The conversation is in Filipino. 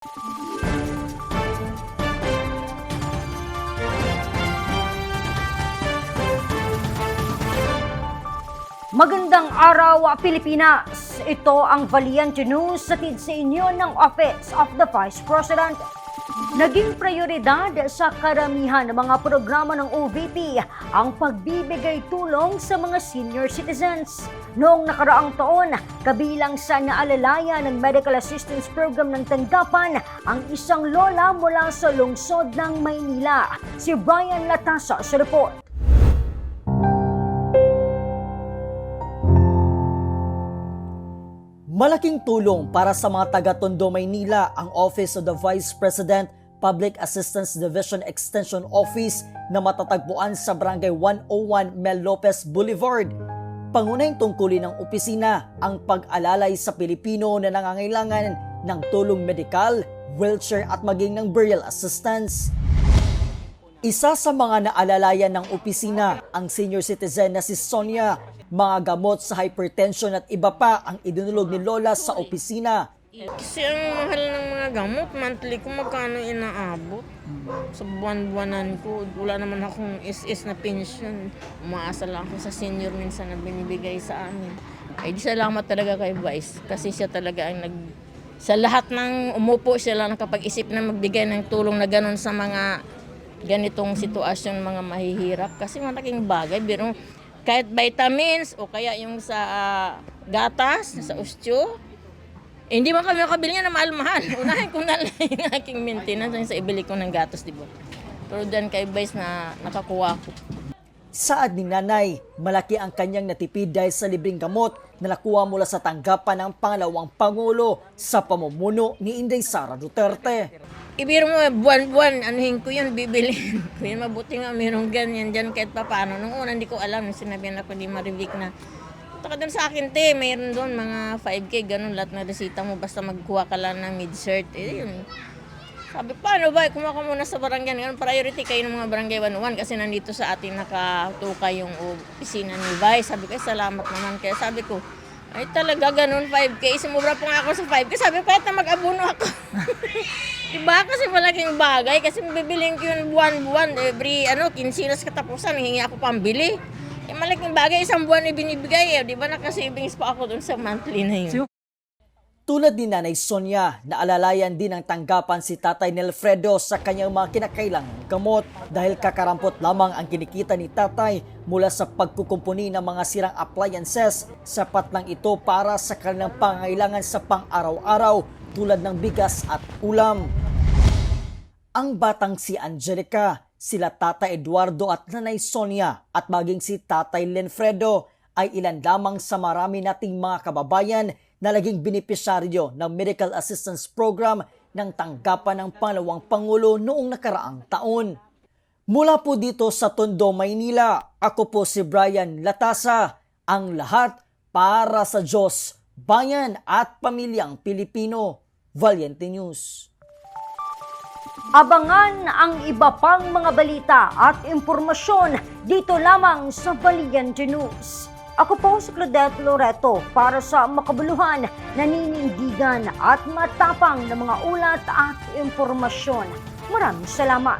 Magandang araw, Pilipinas! Ito ang Valiente News sa sa inyo ng Office of the Vice President. Naging prioridad sa karamihan ng mga programa ng OVP ang pagbibigay tulong sa mga senior citizens. Noong nakaraang taon, kabilang sa naalalaya ng Medical Assistance Program ng tanggapan ang isang lola mula sa lungsod ng Maynila. Si Brian Latasa sa report. Malaking tulong para sa mga taga-Tondo, Maynila ang Office of the Vice President Public Assistance Division Extension Office na matatagpuan sa Barangay 101 Mel Lopez Boulevard. Pangunahing tungkulin ng opisina ang pag-alalay sa Pilipino na nangangailangan ng tulong medikal, wheelchair at maging ng burial assistance. Isa sa mga naalalayan ng opisina ang senior citizen na si Sonia. Mga gamot sa hypertension at iba pa ang idinulog ni Lola sa opisina. Kasi ang mahal ng mga gamot, monthly ko magkano inaabot. Sa buwan-buwanan ko, wala naman akong SS na pension. Umaasa lang ako sa senior minsan na binibigay sa amin. Ay di salamat talaga kay Vice kasi siya talaga ang nag... Sa lahat ng umupo siya lang nakapag-isip na magbigay ng tulong na ganun sa mga ganitong sitwasyon mga mahihirap. Kasi malaking bagay, biro kahit vitamins o kaya yung sa ah, gatas, sa osteo, eh, hindi man kami makabili niya na mahal-mahal. Unahin ko na lang yung aking maintenance yung sa ibili ko ng gatos, di ba? Pero dyan kay Vice na nakakuha ko. Saad ni nanay, malaki ang kanyang natipid dahil sa libreng gamot na nakuha mula sa tanggapan ng pangalawang Pangulo sa pamumuno ni Inday Sara Duterte. Ibiro mo, buwan-buwan, anuhin ko yun, bibilin ko yun. Mabuti nga mayroong ganyan dyan kahit pa paano. Nung una, hindi ko alam. Sinabihan ako ni Marivic na, Taka doon sa akin, te, mayroon doon mga 5K, ganun, lahat ng resita mo, basta magkuha ka lang ng mid-cert. Eh, yun. Sabi, paano ba? Kumuha ka muna sa barangay. Ngayon, priority kayo ng mga barangay 101 kasi nandito sa atin nakatuka yung opisina ni Vice. Sabi ko, eh, salamat naman. Kaya sabi ko, ay talaga ganun 5K. Sumubra pa nga ako sa 5K. Sabi ko, kahit na mag-abuno ako. Diba? Kasi malaking bagay. Kasi bibiling ko yun buwan-buwan. Every, ano, 15 oras katapusan, hingi ako pambili. Eh, malaking bagay, isang buwan ibinibigay. Eh. Di ba nakasavings pa ako dun sa monthly na yun? Tulad ni Nanay Sonia, naalalayan din ng tanggapan si Tatay Nelfredo sa kanyang mga kinakailangang gamot dahil kakarampot lamang ang kinikita ni Tatay mula sa pagkukumpuni ng mga sirang appliances. Sapat lang ito para sa kanilang pangailangan sa pang-araw-araw tulad ng bigas at ulam. Ang batang si Angelica, sila Tata Eduardo at Nanay Sonia at maging si Tatay Lenfredo ay ilan lamang sa marami nating mga kababayan na naging benepisyaryo ng Medical Assistance Program ng tanggapan ng pangalawang Pangulo noong nakaraang taon. Mula po dito sa Tondo, Maynila, ako po si Brian Latasa, ang lahat para sa Diyos, bayan at pamilyang Pilipino. Valiente News. Abangan ang iba pang mga balita at impormasyon dito lamang sa Valiente News. Ako po si Claudette Loreto para sa makabuluhan, naninindigan at matapang na mga ulat at impormasyon. Maraming salamat.